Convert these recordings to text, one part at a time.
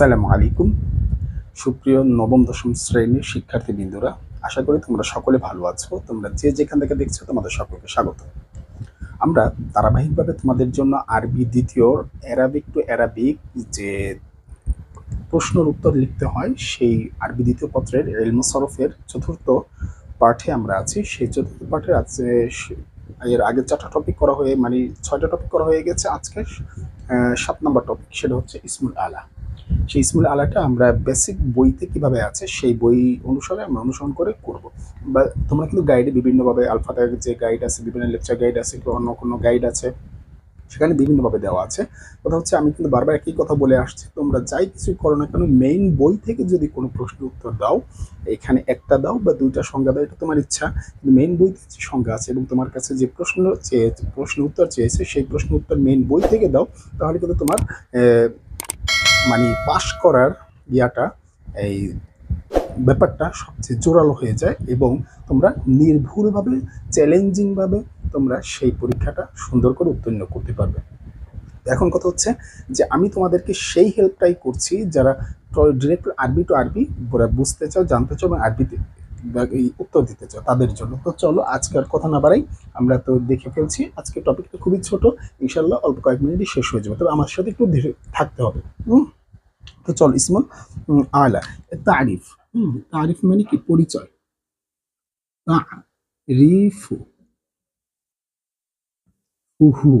আসসালামু আলাইকুম। সুপ্রিয় নবম, দশম শ্রেণির শিক্ষার্থীবৃন্দরা, আশা করি তোমরা সকলে ভালো আছো। তোমরা যে যেখান থেকে দেখছ, তোমাদের সকলকে স্বাগত। আমরা ধারাবাহিকভাবে তোমাদের জন্য আরবি, দ্বিতীয়, অ্যারাবিক টু অ্যারাবিক যে প্রশ্নের উত্তর লিখতে হয়, সেই আরবি দ্বিতীয় পত্রের এলমো সরফের চতুর্থ পাঠে আমরা আছি। সেই চতুর্থ পাঠের আছে, এর আগে চারটা টপিক করা হয়ে মানে ছয়টা টপিক করা হয়ে গেছে আজকে। সাত নম্বর টপিক সেটা হচ্ছে ইসমুল আলা। সেই ইসমুল আলাটা আমরা বেসিক বইতে কীভাবে আছে, সেই বই অনুসারে আমরা অনুসরণ করে করব। বা তোমরা কিন্তু গাইডে বিভিন্নভাবে আলফাটার যে গাইড আছে, বিভিন্ন লেকচার গাইড আছে কি অন্য কোনো গাইড আছে, সেখানে বিভিন্নভাবে দেওয়া আছে। কথা হচ্ছে, আমি কিন্তু বারবার একই কথা বলে আসছি, তোমরা যাই কিছু করো না কেন মেইন বই থেকে যদি কোনো প্রশ্ন উত্তর দাও, এখানে একটা দাও বা দুইটা সংজ্ঞা দাও, এটা তোমার ইচ্ছা। কিন্তু মেইন বইতে যে সংজ্ঞা আছে এবং তোমার কাছে যে প্রশ্ন চেয়ে, প্রশ্ন উত্তর চেয়েছে, সেই প্রশ্ন উত্তর মেইন বই থেকে দাও, তাহলে কিন্তু তোমার মানে পাশ করার ইয়াটা, এই ব্যাপারটা সবচেয়ে জোরালো হয়ে যায় এবং তোমরা নির্ভুলভাবে, চ্যালেঞ্জিংভাবে তোমরা সেই পরীক্ষাটা সুন্দর করে উত্তীর্ণ করতে পারবে। এখন কথা হচ্ছে যে আমি তোমাদেরকে সেই হেল্পটাই করছি যারা ডিরেক্ট আরবি টু আরবি বুঝতে চাও, জানতে চাও এবং আরবিতে উত্তর দিতে চাও, তাদের জন্য। তো চলো আজকে আর কথা না বাড়াই, আমরা তো দেখে ফেলছি, আজকে টপিকটা খুবই ছোট ইনশাল্লাহ অল্প কয়েক মিনিটই শেষ হয়ে যাবে। তবে আমার সাথে একটু থাকতে হবে। তো চল ইসমুল আলা, তারিফ। হুম, তারিফ মানে কি? পরিচয়। উহু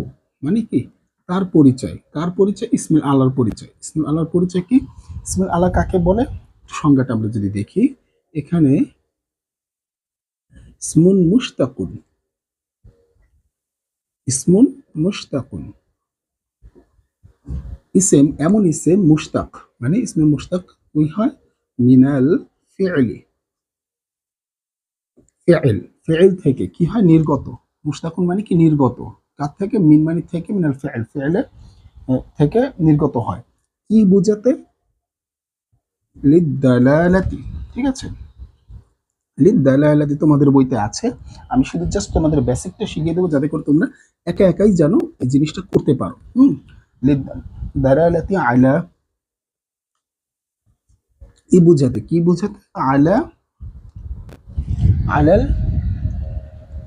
মানে কি? তার পরিচয়। কার পরিচয়? ইসমাইল আলার পরিচয়। ইসমাইল আলার পরিচয় কি? ইসমাইল আলা কাকে বলে? সংজ্ঞাটা আমরা যদি দেখি, এখানে ইসমুন মুশতাকুন। ইসমুন মুশতাকুন। ইসেম এমন ইসেম মুশতাক। মানে ইসমে মুশতাক ওই হয়? মিনাল ফি'লি ফি'ল ফি'ল থেকে কি হয়? নির্গত। মুশতাকুন মানে কি? নির্গত। কার থেকে? মিন মানে থেকে মিনাল ফি'ল আহ, থেকে নির্গত হয়। কি বোঝাতে? লিদালালাতি ঠিক আছে? লিদালালাতি তোমাদের বইতে আছে। আমি শুধু জাস্ট তোমাদের বেসিকটা শিখিয়ে দেবো যাতে করে তোমরা একা একাই জানো এই জিনিসটা করতে পারো। হুম? লিদালালাতি আলা কি বোঝাতে? কি বোঝাতে? আলা আলাল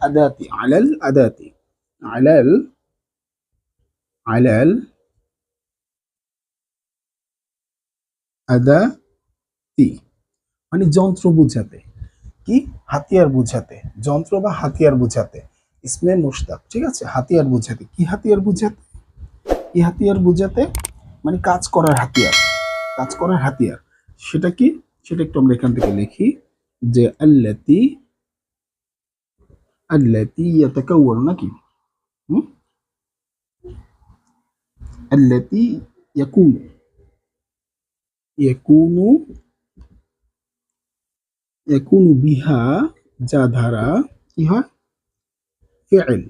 আদাতি আলাল আদাতি, আলাল আলাল আদাতি। মানে যন্ত্র বুঝাতে। কি? হাতিয়ার বুঝাতে। যন্ত্র বা হাতিয়ার বুঝাতে। ইসমে মুশতাক, ঠিক আছে? হাতিয়ার বুঝাতে। কি হাতিয়ার বুঝাতে? কি হাতিয়ার বুঝাতে? মানে কাজ করার হাতিয়ার। কাজ করার হাতিয়ার। সেটা কি? সেটা একটু আমরা এখান থেকে লিখি যে আল্লাতি আল্লাতি ইয়াতাকাওয়ানু নাকি? হুম? আল্লাতি ইয়াকুনু। ইয়াকুনু ইয়াকুনু বিহা যা ধারা কি হয়? ফি'ল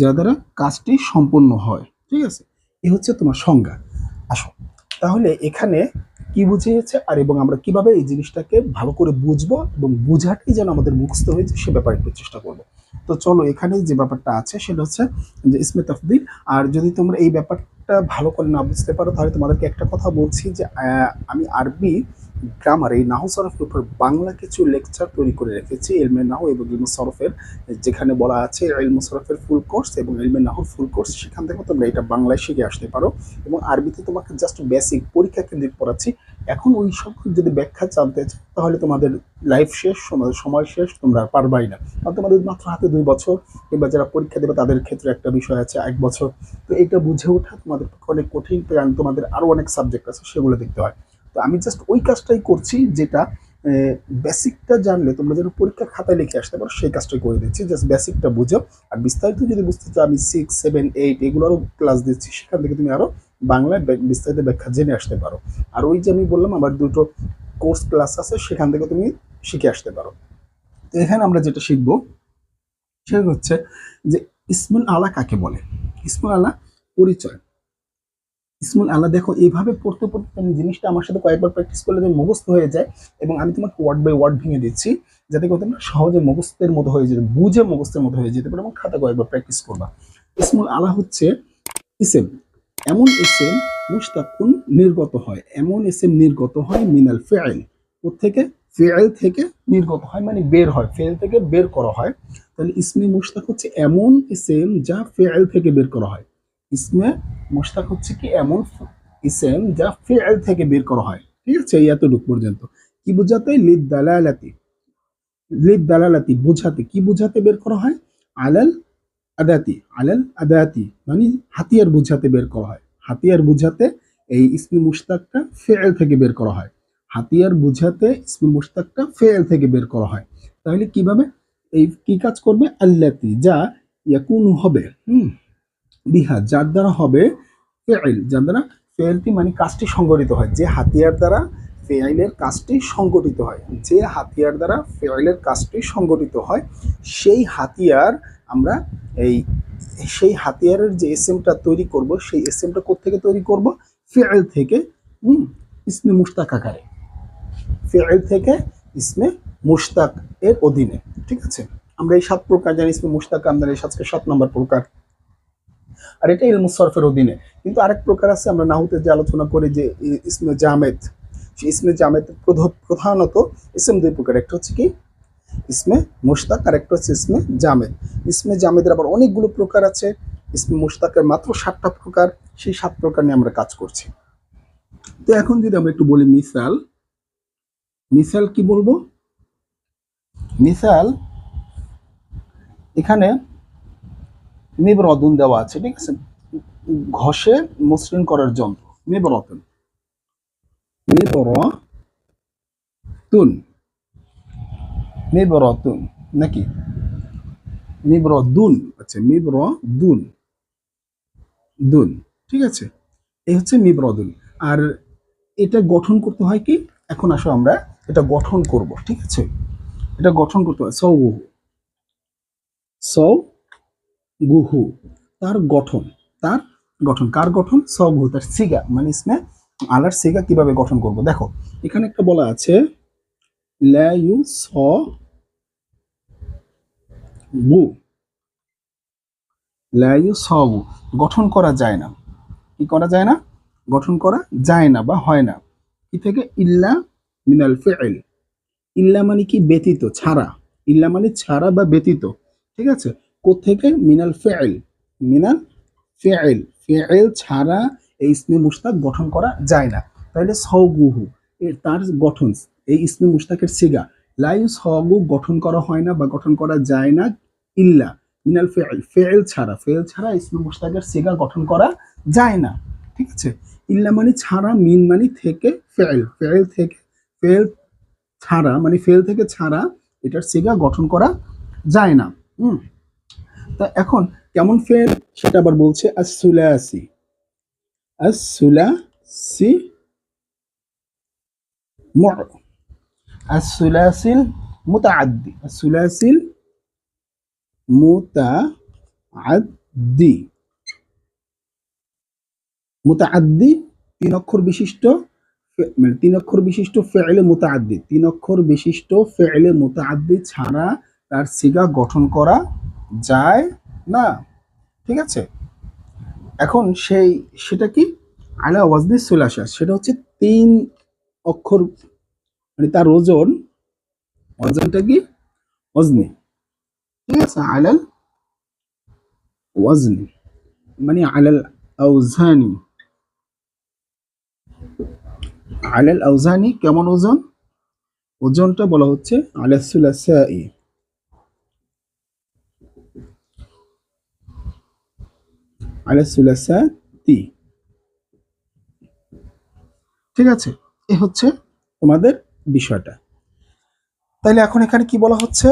যা দ্বারা কাজটি সম্পন্ন হয়। ঠিক আছে? এ হচ্ছে তোমার সংজ্ঞা। আসো। তাহলে এখানে কি বুঝিয়েছে আর এবং আমরা কীভাবে এই জিনিসটাকে ভালো করে বুঝব এবং বোঝাটাই যেন আমাদের মুখস্থ হয়েছে সে ব্যাপারে একটু চেষ্টা করব। তো চলো এখানে যে ব্যাপারটা আছে সেটা হচ্ছে যে ইসমে তফদিল। আর যদি তোমরা এই ব্যাপারটা ভালো করে না বুঝতে পারো, তাহলে তোমাদেরকে একটা কথা বলছি যে আমি আরবি গ্রামার এই নাহু সরফের উপর বাংলা কিছু লেকচার তৈরি করে রেখেছি এলমে নাহু এবং ইলমে সরফের, যেখানে বলা আছে এলমে সরফের ফুল কোর্স এবং এলমে নাহুর ফুল কোর্স সেখান থেকে তোমরা এটা বাংলায় শিখে আসতে পারো। এবং আরবিতে তোমাকে জাস্ট বেসিক পরীক্ষা কেন্দ্রিক পড়াচ্ছি। এখন ওই সব যদি ব্যাখ্যা জানতে চাও, তাহলে তোমাদের লাইফ শেষ, তোমাদের সময় শেষ, তোমরা আর পারবাই না। কারণ তোমাদের মাত্র হাতে দুই বছর, কিংবা যারা পরীক্ষা দেবে তাদের ক্ষেত্রে একটা বিষয় আছে এক বছর। তো এটা বুঝে ওঠা তোমাদের অনেক কঠিন তোমাদের আরও অনেক সাবজেক্ট আছে, সেগুলো দেখতে হয়। তো আমি জাস্ট ওই কাজটাই করছি যেটা বেসিকটা জানলে তোমরা যেন পরীক্ষার খাতায় লিখে আসতে পারো, সেই কাজটাই করে দিচ্ছি। জাস্ট বেসিকটা বুঝো। আর বিস্তারিত যদি বুঝতে চাও, আমি সিক্স সেভেন এইট এগুলোরও ক্লাস দিচ্ছি, সেখান থেকে তুমি আরও বাংলায় বিস্তারিত ব্যাখ্যা জেনে আসতে পারো। আর ওই যে আমি বললাম, আমার দুটো কোর্স ক্লাস আছে, সেখান থেকে তুমি শিখে আসতে পারো। তো এখানে আমরা যেটা শিখব, সেটা হচ্ছে যে ইসমুল আলা কাকে বলে? ইসমুল আলা পরিচয়। ইসমুল আল্লাহ, দেখো, এইভাবে পড়তে পড়তে তুমি জিনিসটা আমার সাথে কয়েকবার প্র্যাকটিস করলে তুমি মুখস্থ হয়ে যায় এবং আমি তোমাকে ওয়ার্ড বাই ওয়ার্ড ভেঙে দিচ্ছি যাতে করে তোমরা সহজে মুখস্থের মতো হয়ে যেতে, বুঝে মুখস্থের মতো হয়ে যেতে পারে এবং খাতা কয়েকবার প্র্যাকটিস করবা। ইসমুল আলা হচ্ছে ইসেম। এমন এসেম মুস্তাকুন নির্গত হয়। এমন এসেম নির্গত হয় মিনাল ফেল থেকে ফেল থেকে নির্গত হয় মানে বের হয়। ফেল থেকে বের করা হয়। তাহলে ইসমে মুস্তাক হচ্ছে এমন ইসেম যা ফেল থেকে বের করা হয়। ইসমে মোশতাক হচ্ছে কি এমন ইসেম যা ফেল থেকে বের করা হয়। ঠিক আছে? এতটুক পর্যন্ত। কি বোঝাতে? লিদ দালালাতি। লিদ দালালাতি বোঝাতে কি বোঝাতে বের করা হয়? আলাল আদাতি। আলাল আদাতি মানে হাতিয়ার বোঝাতে বের করা হয়। হাতিয়ার বোঝাতে এই ইসমি মুস্তাকটা ফেল থেকে বের করা হয়। হাতিয়ার বোঝাতে ইসমি মুস্তাকটা ফেল থেকে বের করা হয়। তাহলে কীভাবে? এই কি কাজ করবে? আল্লাতি, যা ইয়াকুন হবে। হুম। বিহা, যার দ্বারা হবে ফেল যার দ্বারা ফেলটি মানে কাজটি সংগঠিত হয়। যে হাতিয়ার দ্বারা ফেয়াইলের কাজটি সংগঠিত হয়, যে হাতিয়ার দ্বারা ফেয়াইলের কাজটি সংগঠিত হয়, সেই হাতিয়ার আমরা এই সেই হাতিয়ারের যে এসএমটা তৈরি করব, সেই এসএমটা থেকে তৈরি করব? ফেয়াইল থেকে ইসমে মুস্তাক আকারে। ফেয়াইল থেকে ইসমে মুস্তাক এর অধীনে, ঠিক আছে? আমরা এই সাত প্রকার জানি, ইসমে মুস্তাক আমাদের এই সাতকে সাত নম্বর প্রকার। আর এটা ইলমু সরফের অধীনে। কিন্তু আরেক প্রকার আছে, আমরা নাহুতে যে আলোচনা করি যে ইসমে জামেদ, সেই ইসমে জামেদ প্রধানত ইসম দুই প্রকার, একটা হচ্ছে কি? ইসমে মুশতাক আর একটা হচ্ছে ইসমে জামেদ। ইসমে জামেদের আবার অনেকগুলো প্রকার আছে, ইসমে মুশতাকের মাত্র সাতটা প্রকার, সেই সাত প্রকার নিয়ে আমরা কাজ করছি। তো এখন যদি আমরা একটু বলি মিসাল মিসাল কি বলব? মিসাল, এখানে নিবরদুন দেওয়া আছে, ঠিক আছে? ঘষে মসৃণ করার যন্ত্র, নিবরতন। নিবরতুন। নিবরতুন। নাকি? নিবরদুন। আচ্ছা নিবরদুন। দুন, ঠিক আছে? এই হচ্ছে নিবরদুন। আর এটা গঠন করতে হয় কি? এখন আসো আমরা, এটা গঠন করব, ঠিক আছে? এটা গঠন করতে হয় সৌ সৌ গুহু, তার গঠন তার গঠন, কার গঠন? সগুহু তার সিগা মানে ইসমে আলার সিগা কীভাবে গঠন করব? দেখো, এখানে একটা বলা আছে, লা ইউ স গু। লা ইউ স গু। গঠন করা যায় না। কি করা যায় না? গঠন করা যায় না বা হয় না। কি থেকে? ইল্লা মিনাল ফেল ইল্লা মানে কি? ব্যতীত, ছাড়া। ইল্লা মানে ছাড়া বা ব্যতীত। ঠিক আছে? কোথেকে মিনাল ফেল। মিনাল ফেল। ফেল ছাড়া এই ইসমে মুস্তাক গঠন করা যায় না। তাহলে সগুহু এর তার গঠন, এই ইসমে মুস্তাকের সিগা। লাই সগু গঠন করা হয় না বা গঠন করা যায় না ইল্লা। মিনাল ফেল। ফেল ছাড়া। ফেল ছাড়া ইসমে মুস্তাকের সিগা গঠন করা যায় না। ঠিক আছে? ইল্লা মানে ছাড়া, মিন মানে থেকে ফেল। ফেল থেকে, ফেল ছাড়া মানে ফেল থেকে ছাড়া এটার সিগা গঠন করা যায় না। হুম? তা এখন কেমন ফেল সেটা আবার বলছে আসুলাসি আসুলাসি আসুলাসিল মুতাআদ্দি। আসুলাসিল মুতাআদ্দি। মুতাআদ্দি তিন অক্ষর বিশিষ্ট মানে তিন অক্ষর বিশিষ্ট ফেলে মুতাআদ্দি। তিন অক্ষর বিশিষ্ট ফেলে মুতাআদ্দি ছাড়া তার সিগা গঠন করা যায় না, ঠিক আছে? এখন সেই, সেটা কি? আলা ওয়াজনি সুলাসা সেটা হচ্ছে তিন অক্ষর মানে তার ওজন, ওজনটা কি? ওজনি। ঠিক আছে, আলাল ওয়াজনি মানে আলাল আউজানি। আলাল আউজানি কেমন ওজন? ওজনটা বলা হচ্ছে আলাল সুলাসাই আলা সুলাসাতি ঠিক আছে এ হচ্ছে তোমাদের বিষয়টা। তাইলে এখন এখানে কি বলা হচ্ছে?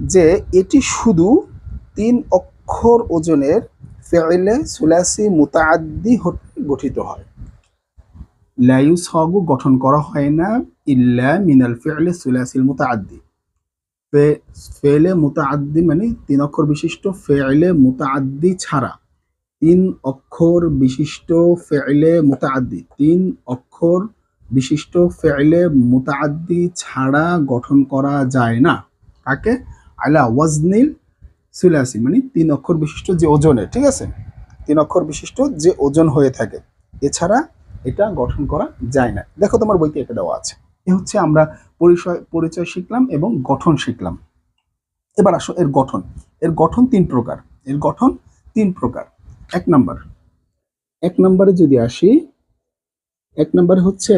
যে এটি শুধু তিন অক্ষর ওজনের ফেলে সুলাসি মুতাআদ্দি গঠিত হয়। লায়ু সগু গঠন করা হয় না ইল্লা মিনাল ফেলে সুলাসিল মুতাআদ্দি। ফে- ফেলে মুতাআদ্দি মানে তিন অক্ষর বিশিষ্ট ফেলে মুতাআদ্দি ছাড়া। তিন অক্ষর বিশিষ্ট ফেলে মুতাআদ্দি। তিন অক্ষর বিশিষ্ট ফেলে মুতাআদ্দি ছাড়া গঠন করা যায় না। কাকে? আলা ওয়াজনিল সুলাসি মানে তিন অক্ষর বিশিষ্ট যে ওজনের ঠিক আছে? তিন অক্ষর বিশিষ্ট যে ওজন হয়ে থাকে, এছাড়া এটা গঠন করা যায় না। দেখো তোমার বইতে এটা দেওয়া আছে। এ হচ্ছে আমরা পরিচয় পরিচয় শিখলাম এবং গঠন শিখলাম। এবার আসো এর গঠন। এর গঠন তিন প্রকার। এর গঠন তিন প্রকার। এক নাম্বার। এক নম্বরে যদি আসি, এক নম্বরে হচ্ছে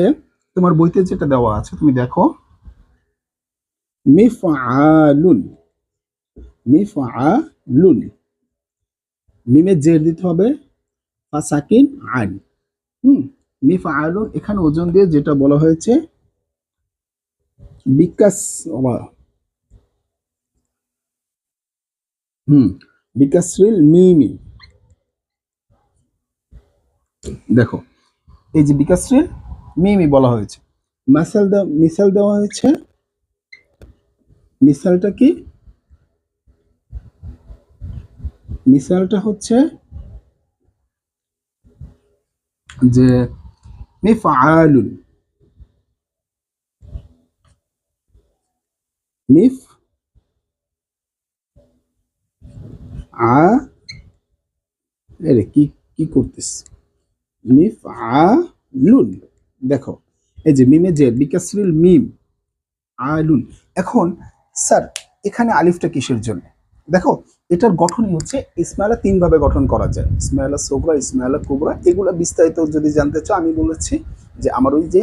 তোমার বইতে যেটা দেওয়া আছে, তুমি দেখো। মিফআলুন মিফআলুন। মিমে জের দিতে হবে, ফাসাকিন আন। হুম, মিফআলুন, এখানে ওজন দিয়ে যেটা বলা হয়েছে, বিকাশ হুম, বিকাশরিল মিমি। দেখো, এই যে বিকাশরিল মিমি বলা হয়েছে। মাসাল দেওয়া মিসাল দেওয়া হয়েছে। মিসালটা কি? মিসালটা হচ্ছে যে মিফআলুন। মিফ আ এরে কি কি করতেছ? মিফ আ লুন দেখো, এই যে মিমে যে বিকাশরুল মিম, আলুন। এখন, স্যার, এখানে আলিফটা কিসের জন্য? দেখো, এটার গঠনই হচ্ছে ইসমাইলা তিনভাবে গঠন করা যায়। ইসমাইলা সোবরা, ইসমাইলা কুবরা, এগুলো বিস্তারিত যদি জানতে চাও, আমি বলেছি যে আমার ওই যে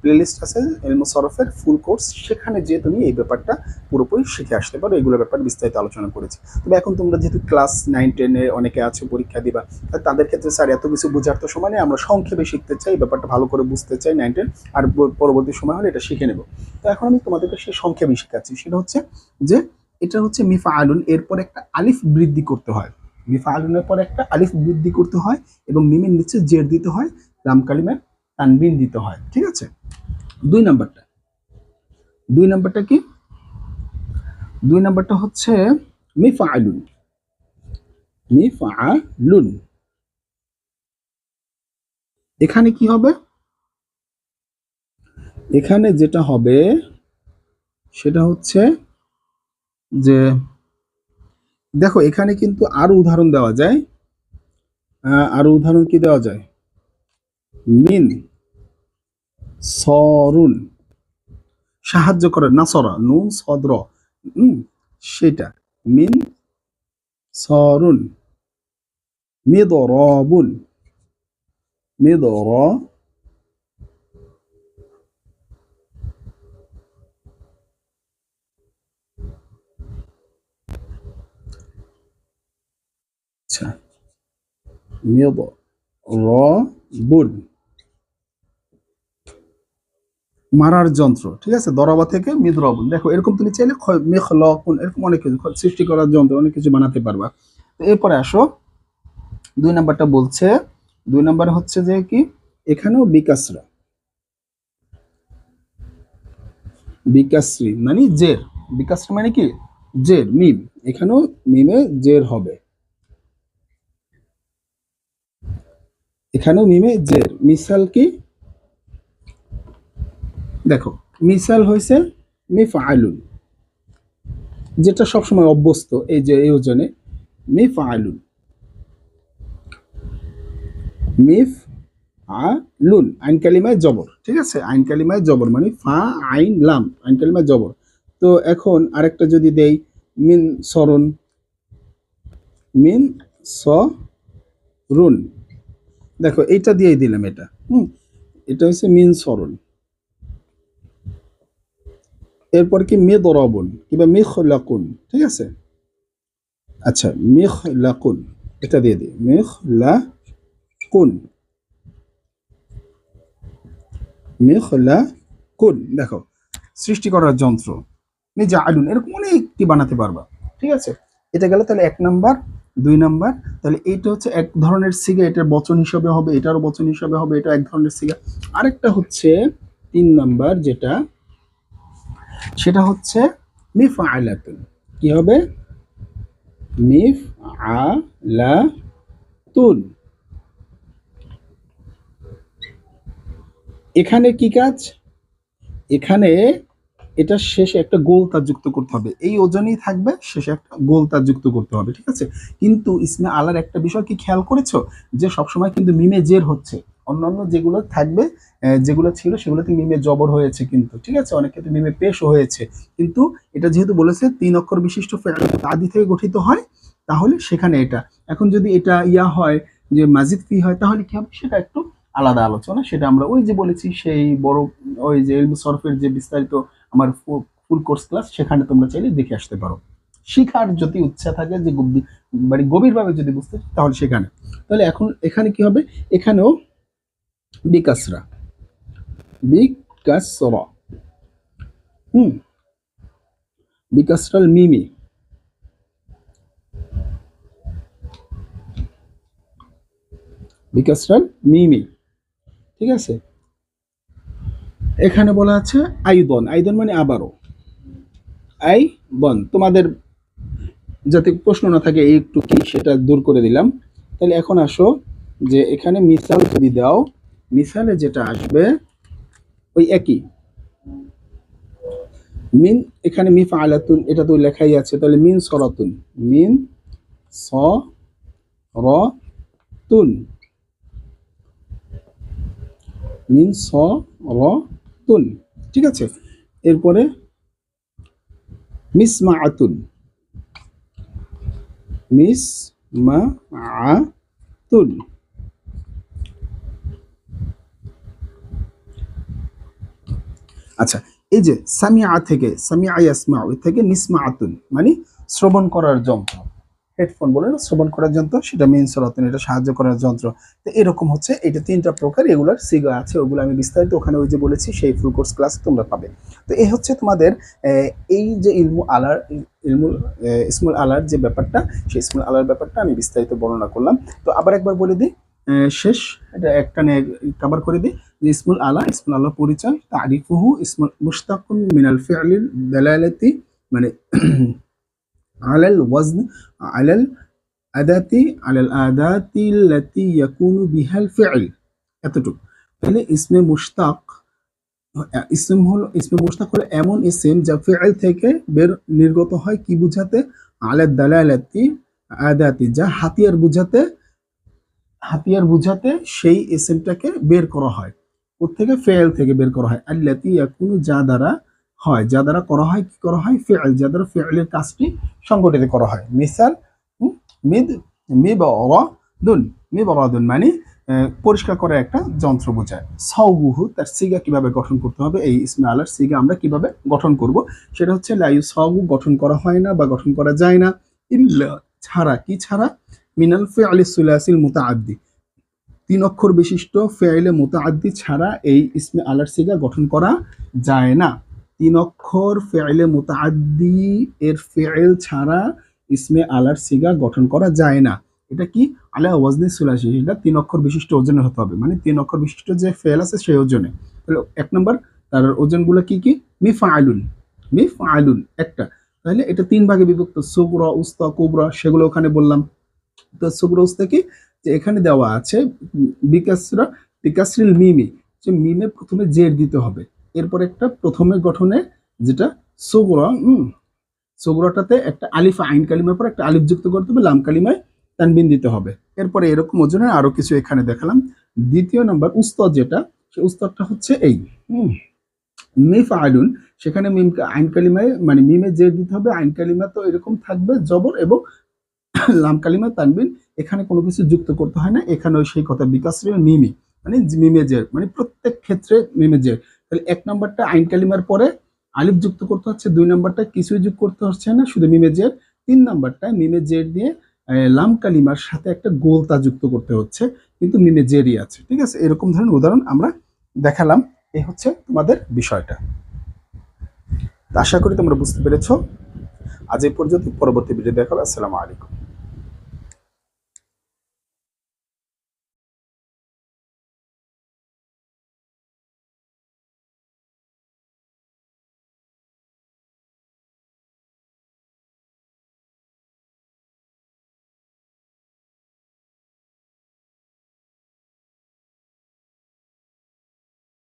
প্লেলিস্ট আছে, এলমো সরফের ফুল কোর্স সেখানে যে তুমি এই ব্যাপারটা পুরোপুরি শিখে আসতে পারো এগুলোর ব্যাপারে বিস্তারিত আলোচনা করেছি। তবে এখন তোমরা যেহেতু ক্লাস নাইন টেনে অনেকে আছে, পরীক্ষা দিবা তাদের ক্ষেত্রে স্যার এত কিছু বোঝার তো সময় নেই, আমরা সংক্ষেপে শিখতে চাই ব্যাপারটা ভালো করে বুঝতে চাই নাইন টেন আর পরবর্তী সময় হলে এটা শিখে নেব। তো এখন আমি তোমাদেরকে সেই সংক্ষেপে শিখাচ্ছি, সেটা হচ্ছে যে এটা হচ্ছে মিফা আলুন এরপর একটা আলিফ বৃদ্ধি করতে হয়। মিফা আলুনের পর একটা আলিফ বৃদ্ধি করতে হয় এবং মিমের নিচে জের দিতে হয় রাম কালিমের তানবিন দিতে হয়, ঠিক আছে? দুই নাম্বারটা। দুই নাম্বারটা কি? দুই নাম্বারটা হচ্ছে মিফা আলুন মিফা আলুন এখানে কি হবে? এখানে যেটা হবে, সেটা হচ্ছে যে, দেখো, এখানে কিন্তু আরও উদাহরণ দেওয়া যায়। আরও উদাহরণ কি দেওয়া যায়? মিন সরুন। সাহায্য করে নাসরা নুন সদ্র। সেটা। মিন সরুন। মিদরবুন। মিদর আচ্ছা। মিদরবুন। মারার যন্ত্র, ঠিক আছে? দরাবা থেকে মিদ্রবন। দেখো, এরকম তুমি চাইলে খ- মেখলকুন, এরকম অনেক কিছু সৃষ্টি করার যন্ত্র, অনেক কিছু বানাতে পারবা। তো এরপরে আসো। দুই নাম্বারটা বলছে, দুই নাম্বার হচ্ছে যে কি? এখানেও বিকাশরা। বিকাশ্রী মানে জের। বিকাশ্রী মানে কি? জের, মিম। এখানেও মিমে জের হবে। এখানেও মিমে জের। মিসাল কি? দেখো, মিসাল হয়েছে মিফআলুন, যেটা সবসময় অভ্যস্ত এই যে, এই ওজনে মিফ আ লুন আইন কালিমায় জবর, ঠিক আছে? আইন কালিমায় জবর মানে ফা, আইন, লাম, আইন কালিমায় জবর। তো এখন আরেকটা যদি দেই, মিন সরুন, মিন স রুন দেখো, এইটা দিয়েই দিলাম এটা, হুম? এটা হচ্ছে মিন সরুন। এরপর কি মে দরাবুন কিংবা মিখ লাকুন ঠিক আছে? আচ্ছা মিখ লাকুন এটা দিয়ে দিই। মিখ লাকুন মিখ লাকুন দেখো, সৃষ্টি করার যন্ত্র। নিজে আলুন এরকম অনেকটি বানাতে পারবা, ঠিক আছে? এটা গেল তাহলে এক নাম্বার, দুই নাম্বার, তাহলে এইটা হচ্ছে এক ধরনের সিগা, এটার বচন হিসাবে হবে, এটারও বচন হিসাবে হবে, এটা এক ধরনের সিগা। আরেকটা হচ্ছে তিন নাম্বার, যেটা সেটা হচ্ছে মিফ আলাতুন কি হবে? মিফ আলাতুন এখানে কি কাজ? এখানে এটা শেষে একটা গোল তার যুক্ত করতে হবে। এই ওজনেই থাকবে, শেষে একটা গোল তার যুক্ত করতে হবে, ঠিক আছে? কিন্তু ইসমে আলার একটা বিষয় কি খেয়াল করেছ? যে সবসময় কিন্তু মিমে জের হচ্ছে। অন্যান্য যেগুলো থাকবে যেগুলো ছিল সেগুলোতে মিমে জবর হয়েছে কিন্তু, ঠিক আছে? অনেক ক্ষেত্রে মিমে পেশও হয়েছে। কিন্তু এটা যেহেতু বলেছে তিন অক্ষর বিশিষ্ট আদি থেকে গঠিত হয়, তাহলে সেখানে এটা। এখন যদি এটা ইয়া হয়, যে মাজিদ ফি হয়, তাহলে কি হবে? সেটা একটু আলাদা আলোচনা। সেটা আমরা ওই যে বলেছি, সেই বড়, ওই যে ইলমু সরফের যে বিস্তারিত আমার ফুল কোর্স ক্লাস, সেখানে তোমরা চাইলে দেখে আসতে পারো। শিখার যদি ইচ্ছা থাকে, যে মানে গভীরভাবে যদি বুঝতে তাহলে সেখানে। তাহলে এখন এখানে কি হবে? এখানেও বিকাসরা বিকাসরা হুম বিকাসরাল মিমি বিকাসরাল মিমি ঠিক আছে? এখানে বলা আছে আইদন। আইদন মানে আবারও আই বন তোমাদের যাতে প্রশ্ন না থাকে একটু কি সেটা দূর করে দিলাম। তাহলে এখন আসো যে এখানে মিসাল যদি দাও মিসালে যেটা আসবে, ওই একই। মিন এখানে মিফ আলাতুন এটা তো লেখাই আছে, তাহলে মিন সরাতুন। মিন স র তুন মিন স র তুন ঠিক আছে? এরপরে মিস মা আতুন মিস মা আতুন আচ্ছা এই যে সামিয়া থেকে সামিয়া ইয়াসমা থেকে নিসমা আতুন মানে শ্রবণ করার যন্ত্র। হেডফোন বলে না শ্রবণ করার যন্ত্র, সেটা মেন সরাতুন এটা সাহায্য করার যন্ত্র। তো এরকম হচ্ছে, এটা তিনটা প্রকার, এগুলোর সিগা আছে, ওগুলো আমি বিস্তারিত ওখানে ওই যে বলেছি, সেই ফুল কোর্স ক্লাস তোমরা পাবে। তো এই হচ্ছে তোমাদের এই যে ইলমু আলার ইলমুল ইসমুল আলার যে ব্যাপারটা, সেই ইসমুল আলার ব্যাপারটা আমি বিস্তারিত বর্ণনা করলাম। তো আবার একবার বলে দিই শেষ। এটা একটা নিয়ে কভার করে দিই। যে ইসমুল আলা, ইসমুল আল্লাহ পরিচয়, তারিফুহু ইসমুল মুশতাকুন মিনাল ফিআলিল দালালাতি মানে আলাল ওয়াজন, আলাল আদাতি আলাল আদাতি লাতি ইয়াকুনু বিহাল ফিআল এতটুকু। তাহলে ইসমে মুশতাক, ইসম হলো, ইসমে মুশতাক হলো এমন ইসম যা ফিআল থেকে বের নির্গত হয় কি বুঝাতে? আলাদ দালালাতি আদাতি, যা হাতিয়ার বুঝাতে হাতিয়ার বুঝাতে সেই ইসমটাকে বের করা হয়। থেকে ফেল থেকে বের করা হয়। আল্লাতি ইয়াকুনু যা দ্বারা হয়। যা দ্বারা করা হয়, কি করা হয়? ফেল। যা দ্বারা ফেলের কাজটি সংগঠিত করা হয়। মিসাল মিদ, মিবরাদুন। মিবরাদুন মানে পরিষ্কার করার একটা যন্ত্র বোঝায়। সাউগুহু তার সিগা কীভাবে গঠন করতে হবে? এই ইসমে আলার সিগা আমরা কীভাবে গঠন করব? সেটা হচ্ছে লাইউ সাউগু গঠন করা হয় না বা গঠন করা যায় না। ইল্লা, ছাড়া, কি ছাড়া? মিনাল ফিআলি সুলাসিল মুতাআদ্দি। তিন অক্ষর বিশিষ্ট ফেইলে মুতাআদ্দি ছাড়া এই ইসমে আলার সিগা গঠন করা যায় না। তিন অক্ষর ফেইলে মুতাআদ্দি এর ফেইল ছাড়া ইসমে আলার সিগা গঠন করা যায় না। এটা কি? আলা ওয়াজনি সুলাসি। এটা তিন অক্ষর বিশিষ্ট ওজনে হতে হবে। মানে তিন অক্ষর বিশিষ্ট যে ফেল আছে সেই ওজনে। তাহলে এক নম্বর, তার ওজনগুলো কি কি? মিফা আলুন মিফা আলুন একটা। তাহলে এটা তিন ভাগে বিভক্ত। সুবরা, উস্তা, কুবরা, সেগুলো ওখানে বললাম। তো উস্তা যে এখানে দেওয়া আছে, বিকাশরা বিকাশরিল মিমি, যে মিমে প্রথমে জের দিতে হবে। এরপর একটা প্রথমে গঠনে যেটা সুগরা সুগরাটাতে একটা আলিফ আইন কালিমার পর একটা আলিফ যুক্ত করতে হবে, লাম কালিমায় তানবিন দিতে হবে। এরপরে এরকম ওজনের আরও কিছু এখানে দেখালাম। দ্বিতীয় নম্বর উস্তদ যেটা সেই উস্তদটা হচ্ছে এই মিফ আলুন সেখানে মিম আইন কালিমায় মানে মিমে জের দিতে হবে, আইন কালিমা তো এরকম থাকবে, জবর এবং লাম কালিমা তানবিন এখানে কোনো কিছু যুক্ত করতে হয় না। এখানেও সেই কথা, বিকাশ মিমি মানে মিমেজের মানে প্রত্যেক ক্ষেত্রে মিমেজের তাহলে এক নম্বরটা আইন কালিমার পরে আলিফ যুক্ত করতে হচ্ছে, দুই নম্বরটা কিছুই যুক্ত করতে হচ্ছে না, শুধু মিমেজের তিন নম্বরটা মিমেজের দিয়ে লাম কালিমার সাথে একটা গোলতা যুক্ত করতে হচ্ছে, কিন্তু মিমেজেরই আছে। ঠিক আছে? এরকম ধরনের উদাহরণ আমরা দেখালাম। এই হচ্ছে তোমাদের বিষয়টা। আশা করি তোমরা বুঝতে পেরেছ। আজ এই পর্যন্ত, পরবর্তী ভিডিও দেখাবো। আসসালামু আলাইকুম।